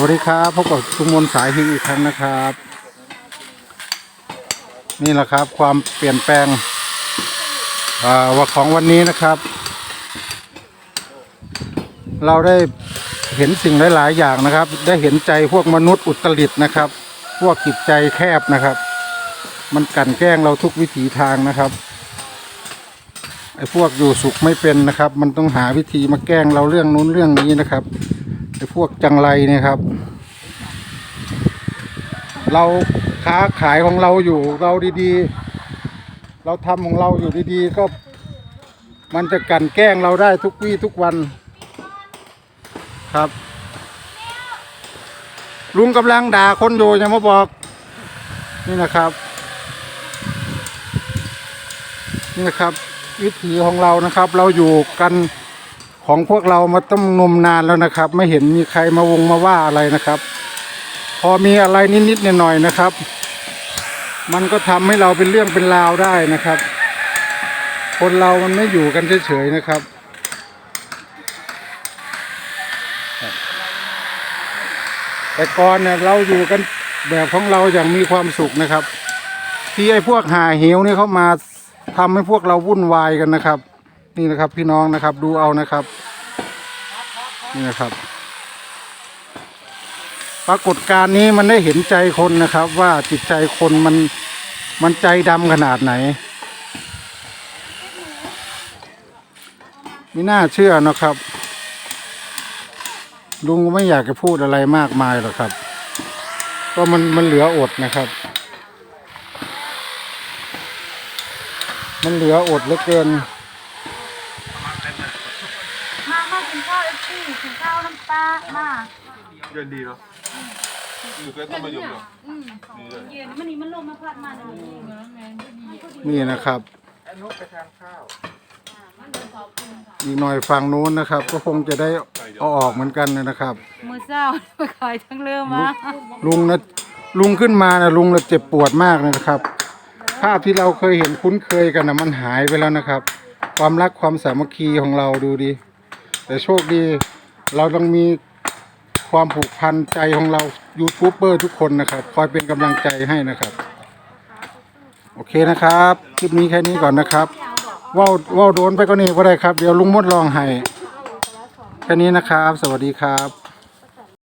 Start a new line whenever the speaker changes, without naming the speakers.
วัสดีครับพบกับชุมมนสายหิงอีกครั้งนะครับ นี่แหละครับความเปลี่ยนแปลงว่าของวันนี้นะครับ เราได้เห็นสิ่งหลาย ๆ อย่างนะครับ ได้เห็นใจพวกมนุษย์อุตริตนะครับ พวกจิตใจแคบนะครับ มันกั่นแกล้งเราทุกวิถีทางนะครับไอ้พวกอยู่สุขไม่เป็นนะครับ มันต้องหาวิธีมาแกล้งเราเรื่องนู้นเรื่องนี้นะครับ ไอ้พวกจังไรเนี่ยครับ เราค้าขายของเราอยู่เราดีๆ เราทำของเราอยู่ดีๆ ก็มันจะกันแกล้งเราได้ทุกวี่ทุกวันครับ ลุงกำลังด่าคนอยู่อย่ามาบอก นี่นะครับ นี่นะครับ วิถีของเรานะครับ เราอยู่กัน ของพวกเรามาต้องนมนานแล้วนะครับ ไม่เห็นมีใครมาวงมาว่าอะไรนะครับ พอมีอะไรนิดๆหน่อยๆนะครับ มันก็ทำให้เราเป็นเรื่องเป็นราวได้นะครับ คนเรามันไม่อยู่กันเฉยๆนะครับแต่ก่อนเนี่ยเราอยู่กันแบบของเราอย่างมีความสุขนะครับ ที่ไอ้พวกหาเหวเนี่ยเขามาทำให้พวกเราวุ่นวายกันนะครับ นี่นะครับพี่น้องนะครับดูเอานะครับ นี่นะครับ ปรากฏการณ์นี้มันได้เห็นใจคนนะครับ ว่าจิตใจคนมันมันใจดำขนาดไหนไม่น่าเชื่อนะครับ ลุงก็ไม่อยากจะพูดอะไรมากมายหรอกครับก็มันมันเหลืออดนะครับ มันเหลืออดเหลือเกิน
มามากิ นข้าวเอฟซีกินข้าวน้ำปลามา
เย็นดีเนาะอยู่ใกล้ต้นมะยมเหรอ
อืมเย็นมันนี่มันลงมาพัดมาเดี๋ยวนี้
นี่นะครับอีกหน่อยฝั่งนู้นนะครับ ก็คงจะได้เอาออกเหมือนกันนะครับ
มือเศร้าไปขายทั้งเรือมา
ลุงนะลุงขึ้นมานะลุงนะเจ็บปวดมากเลยนะครับ ภาพที่เราเคยเห็นคุ้นเคยกันนะมันหายไปแล้วนะครับ ความรักความสามัคคีของเราดูดิ แต่โชคดี เราต้องมีความผูกพันใจของเรายูทูบเบอร์ทุกคนนะครับ คอยเป็นกำลังใจให้นะครับ โอเคนะครับคลิปนี้แค่นี้ก่อนนะครับว่าวว่าวโดนไปก็นี่ก็ได้ครับ เดี๋ยวลุงมดลองให้แค่นี้นะครับ สวัสดีครับ